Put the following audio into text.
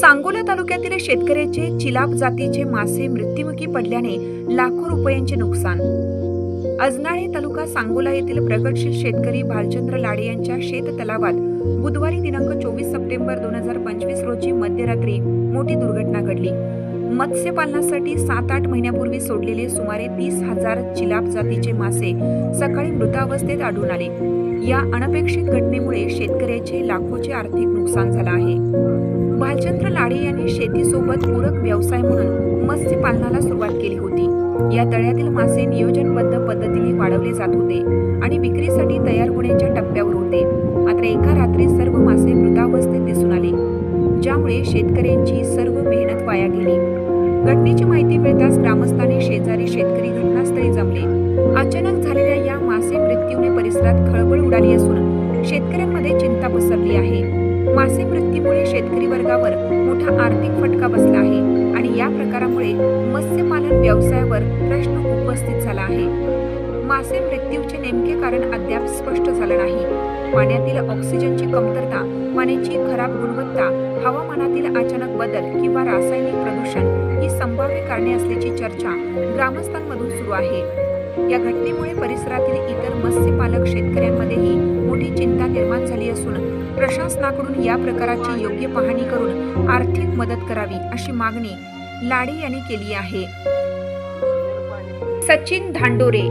सांगोला तालुक्यातील शेतकऱ्याचे चिलाप जातीचे मासे मृत्युमुखी पडल्याने लाखो रुपयांचे नुकसान. अजनाळे तालुका सांगोला येथील प्रगतशील शेतकरी भालचंद्र लाडे यांच्या शेत तलावात बुधवारी दिनांक चोवीस सप्टेंबर दोन हजार पंचवीस रोजी मध्यरात्री मोठी दुर्घटना घडली. मत्स्यपालनासाठी सात आठ महिन्यापूर्वी सोडलेले सुमारे तीस हजार चिलाप जातीचे मासे सकाळी मृतावस्थेत आढळून आले. या अनपेक्षित घटनेमुळे शेतकऱ्याचे लाखोचे आर्थिक नुकसान झालं आहे. भालचंद्र लाडे यांनी शेतीसोबत पूरक व्यवसाय म्हणून मत्स्यपालनाला सुरुवात केली होती. या तळ्यातील मासे नियोजनबद्ध पद्धतीने वाढवले जात होते आणि विक्रीसाठी तयार होण्याच्या टप्प्यावर होते. मात्र एका रात्री सर्व मासे मृतावस्थेत दिसून आले ज्यामुळे शेतकऱ्यांची सर्व मेहनत वाया गेली. घटनेची माहिती मिळताच ग्रामस्थांनी शेजारी शेतकरी घटनास्थळी जमले. अचानक झालेल्या या मासे मृत्यूने परिसरात खळबळ उडाली असून शेतकऱ्यांमध्ये चिंता पसरली आहे. मासे शेतकरी वर्गावर मोठा आर्थिक फटका बसला आहे आणि या प्रकारामुळे मत्स्यपालन व्यवसायावर प्रश्न उपस्थित झाला आहे. मासे मृत्यूचे नेमके कारण अद्याप स्पष्ट झालं नाही. पाण्यातील ऑक्सिजनची कमतरता पाण्याची खराब गुणवत्ता हवामानातील अचानक बदल किंवा रासायनिक प्रदूषण ही संभाव्य कारणे असल्याची चर्चा ग्रामस्थांमधून सुरू आहे. या घटनेमुळे परिसरातील इतर मत्स्यपालक शेतकऱ्यांमध्येही मोठी चिंता निर्माण झाली असून प्रशासनाकडून या प्रकाराची योग्य पाहणी करून आर्थिक मदत करावी अशी मागणी लाडे यांनी केली आहे. सचिन धांडोरे